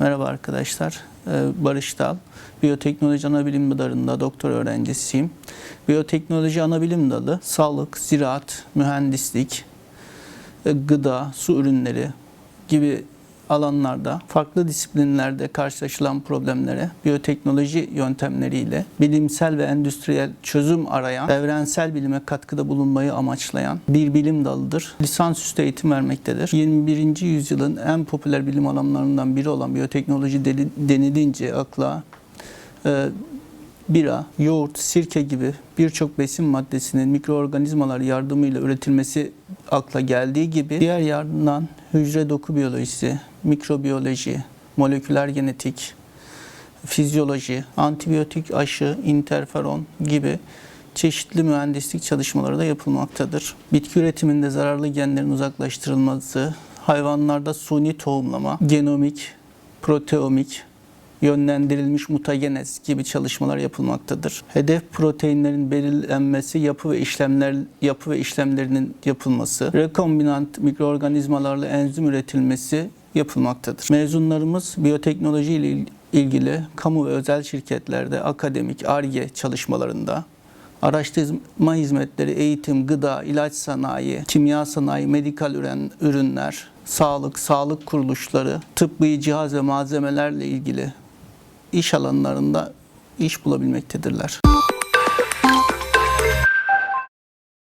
Merhaba arkadaşlar. Ee, Barış Dal. Biyoteknoloji Anabilim Dalı'nda doktor öğrencisiyim. Biyoteknoloji Anabilim Dalı, sağlık, ziraat, mühendislik, e, gıda, su ürünleri gibi alanlarda farklı disiplinlerde karşılaşılan problemlere biyoteknoloji yöntemleriyle bilimsel ve endüstriyel çözüm arayan, evrensel bilime katkıda bulunmayı amaçlayan bir bilim dalıdır. Lisansüstü eğitim vermektedir. 21. yüzyılın en popüler bilim alanlarından biri olan biyoteknoloji denilince akla e, bira, yoğurt, sirke gibi birçok besin maddesinin mikroorganizmalar yardımıyla üretilmesi akla geldiği gibi diğer yandan hücre doku biyolojisi, mikrobiyoloji, moleküler genetik, fizyoloji, antibiyotik aşı, interferon gibi çeşitli mühendislik çalışmaları da yapılmaktadır. Bitki üretiminde zararlı genlerin uzaklaştırılması, hayvanlarda suni tohumlama, genomik, proteomik, yönlendirilmiş mutagenez gibi çalışmalar yapılmaktadır. Hedef proteinlerin belirlenmesi, yapı ve işlemler yapı ve işlemlerinin yapılması, rekombinant mikroorganizmalarla enzim üretilmesi yapılmaktadır. Mezunlarımız biyoteknoloji ile il- ilgili kamu ve özel şirketlerde akademik ARGE çalışmalarında araştırma hizmetleri, eğitim, gıda, ilaç sanayi, kimya sanayi, medikal ürün, ürünler, sağlık, sağlık kuruluşları, tıbbi cihaz ve malzemelerle ilgili iş alanlarında iş bulabilmektedirler.